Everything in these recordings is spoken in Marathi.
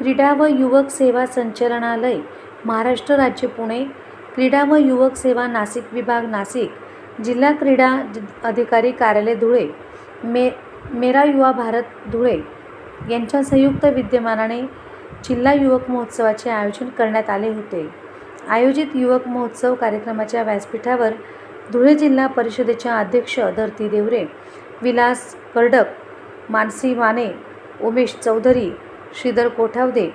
क्रीडा व युवक सेवा संचालनालय महाराष्ट्र राज्य पुणे क्रीडा व युवक सेवा नाशिक विभाग नाशिक जिल्हा क्रीडा अधिकारी कार्यालय धुळे मे मेरा युवा भारत धुळे यांच्या संयुक्त विद्यमानाने जिल्हा युवक महोत्सवाचे आयोजन करण्यात आले होते. आयोजित युवक महोत्सव कार्यक्रमाच्या व्यासपीठावर धुळे जिल्हा परिषदेच्या अध्यक्ष धरती देवरे विलास कर्डक मानसी माने उमेश चौधरी श्रीधर कोठावदे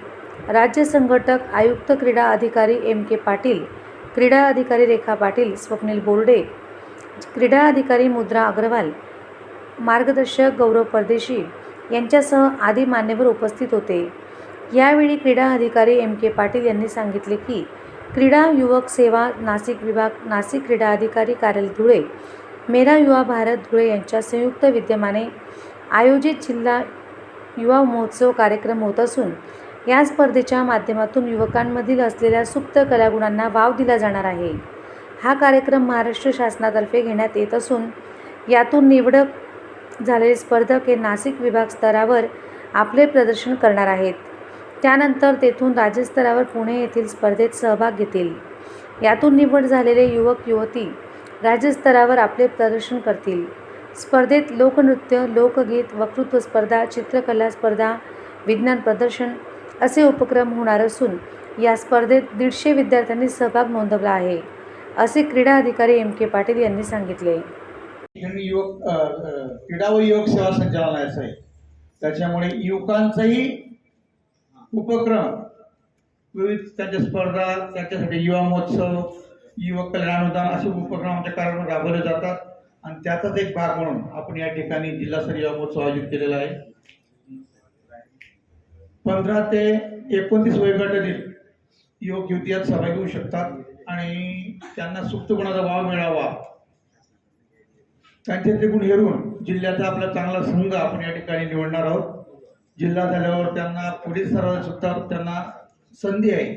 राज्य संघटक आयुक्त क्रीडा अधिकारी एम के पाटील क्रीडा अधिकारी रेखा पाटील स्वप्नील बोर्डे क्रीडा अधिकारी मुद्रा अग्रवाल मार्गदर्शक गौरव परदेशी यांच्यासह आदी मान्यवर उपस्थित होते. यावेळी क्रीडा अधिकारी एम के पाटील यांनी सांगितले की क्रीडा युवक सेवा नाशिक विभाग नाशिक क्रीडा अधिकारी कार्यालय धुळे मेरा युवा भारत धुळे यांच्या संयुक्त विद्यमाने आयोजित जिल्हा युवा महोत्सव कार्यक्रम होत असून या स्पर्धेच्या माध्यमातून युवकांमधील असलेल्या सुप्त कलागुणांना वाव दिला जाणार आहे. हा कार्यक्रम महाराष्ट्र शासनातर्फे घेण्यात येत असून यातून निवडक झालेले स्पर्धक हे नाशिक विभाग स्तरावर आपले प्रदर्शन करणार आहेत. त्यानंतर तेथून राज्यस्तरावर पुणे येथील स्पर्धेत सहभाग घेतील. यातून निवड झालेले युवक युवती राज्यस्तरावर आपले प्रदर्शन करतील. स्पर्धेत लोकनृत्य लोकगीत वक्तृत्व स्पर्धा चित्रकला स्पर्धा विज्ञान प्रदर्शन असे उपक्रम होणार असून या स्पर्धेत दीडशे विद्यार्थ्यांनी सहभाग नोंदवला आहे असे क्रीडा अधिकारी एम के पाटील यांनी सांगितले. युवक क्रीडा व युवक सेवा संचालनालयाचं आहे. त्याच्यामुळे युवकांचाही उपक्रम विविध त्यांच्या स्पर्धा त्यांच्यासाठी युवा महोत्सव युवक कल्याण अनुदान असे उपक्रम आमच्या कार्यक्रम राबवले जातात. आणि त्याचाच एक भाग म्हणून आपण या ठिकाणी जिल्हास्तरीय महोत्सव आयोजित केलेला आहे. पंधरा ते एकोणतीस वयोगटातील युवक युतीयात सहभागी होऊ शकतात आणि त्यांना सुप्त गुणाचा वाव मिळावा. त्यांचे गुण हेरून जिल्ह्याचा आपला चांगला संघ आपण या ठिकाणी निवडणार आहोत. जिल्हा झाल्यावर त्यांना पुढील सुद्धा त्यांना संधी आहे.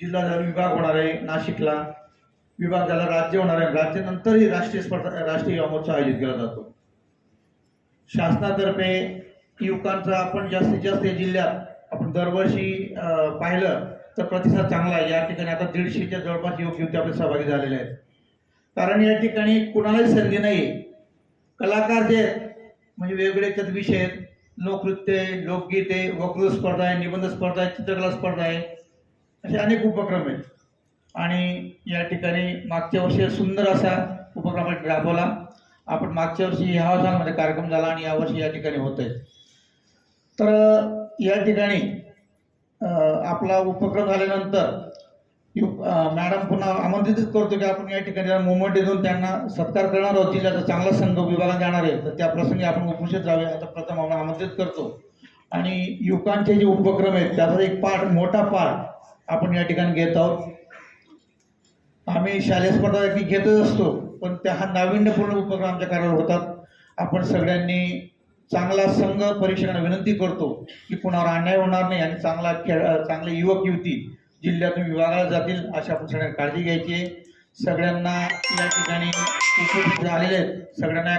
जिल्हा झाला विभाग होणार आहे नाशिकला. विभाग झाला राज्य होणार आहे. राज्यानंतरही राष्ट्रीय स्पर्धा राष्ट्रीय युवा महोत्सव आयोजित केला जातो. शासनातर्फे युवकांचा आपण जास्तीत जास्त या जिल्ह्यात आपण दरवर्षी पाहिलं तर प्रतिसाद चांगला आहे. या ठिकाणी आता दीडशेच्या जवळपास युवक युवती आपले सहभागी झालेले आहेत. कारण या ठिकाणी कुणालाही संधी नाही. कलाकार जे आहेत, म्हणजे वेगवेगळे त्यात विषय आहेत. लोकनृत्य लोकगीते लोकगीत वक्तृत्व स्पर्धा आहे निबंध स्पर्धा आहे चित्रकला स्पर्धा आहे. असे अनेक उपक्रम आहेत. आणि या ठिकाणी मागच्या वर्षी सुंदर असा उपक्रम राबवला. आपण मागच्या वर्षी ह्या वर्षामध्ये कार्यक्रम झाला आणि यावर्षी या ठिकाणी होत आहे. तर या ठिकाणी आपला उपक्रम झाल्यानंतर यु- मॅडम पुन्हा आमंत्रित करतो की आपण या ठिकाणी मुवमेंट देऊन त्यांना सत्कार करणार आहोत. जिल्ह्याचा चांगला संघ विभागात जाणार आहे. तर त्या प्रसंगी आपण उपस्थित राहावे. आता प्रथम आपण आमंत्रित करतो. आणि युवकांचे जे उपक्रम आहेत त्याचा एक पाठ मोठा पाठ आपण या ठिकाणी घेत आहोत. आम्ही शालेय स्पर्धा देखील घेतच असतो पण त्या हा नाविन्यपूर्ण उपक्रम आमच्या कार्यावर होतात. आपण सगळ्यांनी चांगला संघ परीक्षकांना विनंती करतो की कुणावर अन्याय होणार नाही आणि चांगला खेळ चांगले युवक युवती जिल्ह्यातून विभागाला जातील अशा आपण सगळ्यांना काळजी घ्यायची आहे. सगळ्यांना या ठिकाणी झालेले आहेत. सगळ्यांना